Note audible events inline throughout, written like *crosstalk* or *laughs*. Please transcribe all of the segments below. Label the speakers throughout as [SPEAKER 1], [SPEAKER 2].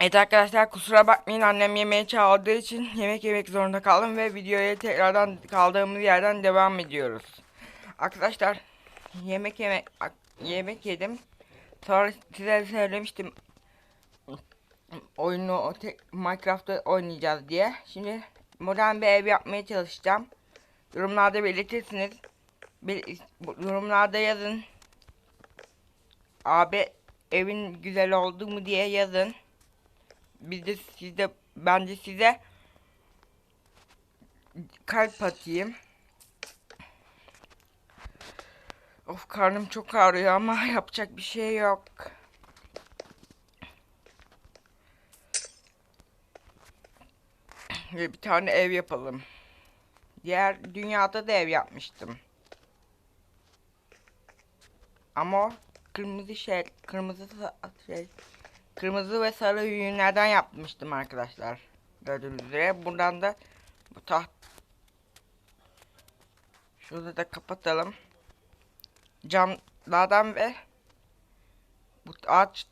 [SPEAKER 1] Evet arkadaşlar kusura bakmayın annem yemeğe çağırdığı için *laughs* yemek yemek zorunda kaldım ve videoya tekrardan kaldığımız yerden devam ediyoruz. Arkadaşlar yemek yemek yemek yedim. Sonra size söylemiştim oyunu Minecraft'ta oynayacağız diye. Şimdi modern bir ev yapmaya çalışacağım. Yorumlarda belirtirsiniz. Bel- yorumlarda yazın. Abi evin güzel oldu mu diye yazın. Biz de size ben de size kalp atayım. Of karnım çok ağrıyor ama *laughs* yapacak bir şey yok. Ve bir tane ev yapalım. Diğer dünyada da ev yapmıştım. Ama kırmızı şey, kırmızı şey, kırmızı ve sarı yünlerden yapmıştım arkadaşlar. Gördüğünüz üzere. Buradan da bu taht Şurada da kapatalım. Camlardan ve bu ağaç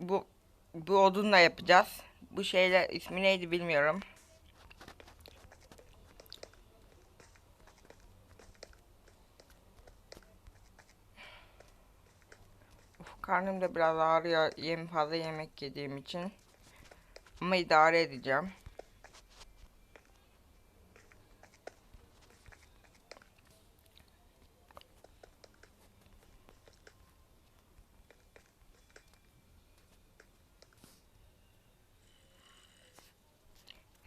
[SPEAKER 1] bu bu odunla yapacağız. Bu şeyle ismi neydi bilmiyorum. Karnım da biraz ağrıyor. Yem fazla yemek yediğim için. Ama idare edeceğim.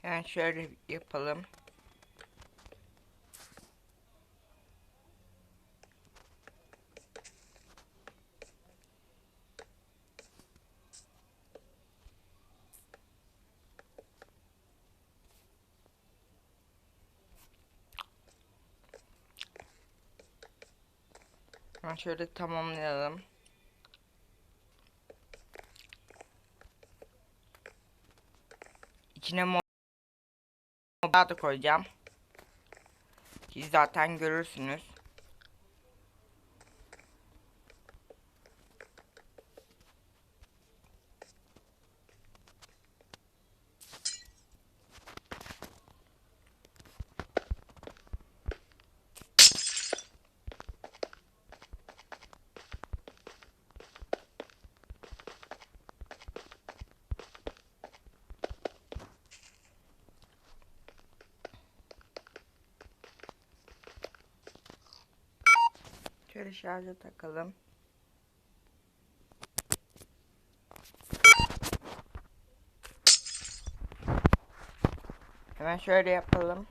[SPEAKER 1] Yani şöyle yapalım. Ben şöyle tamamlayalım. İçine mo da koyacağım. Siz zaten görürsünüz. Şöyle şarja takalım. Hemen şöyle yapalım.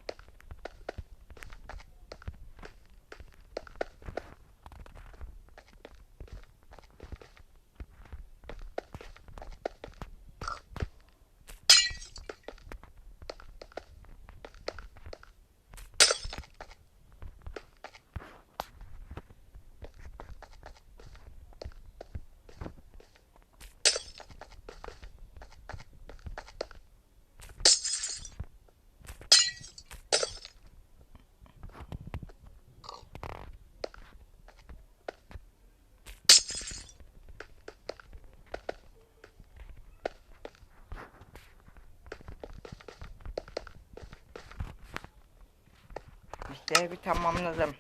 [SPEAKER 1] Bir tamamladım.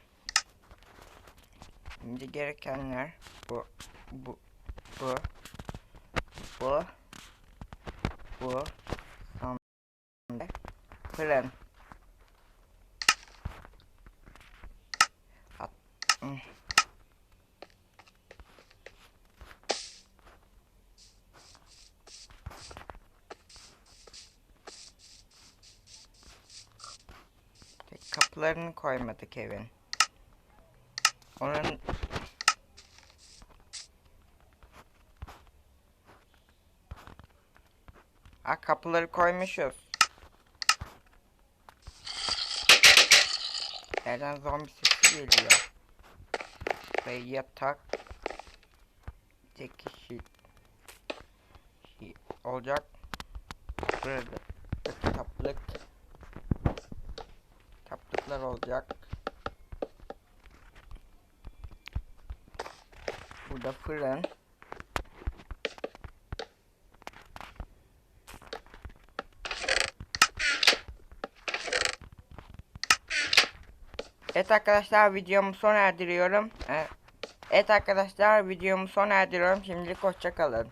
[SPEAKER 1] Şimdi gerekenler bu bu bu bu bu sandık fırın At, hmm. Tek kapılarını koymadık evin. Onun Ha kapıları koymuşuz. Nereden zombi sesi geliyor. Ve yatak tek kişi olacak. Burada kitaplık hareketler olacak. Burada fırın. Evet arkadaşlar videomu sona erdiriyorum. Ee, evet arkadaşlar videomu sona erdiriyorum. Şimdilik hoşçakalın.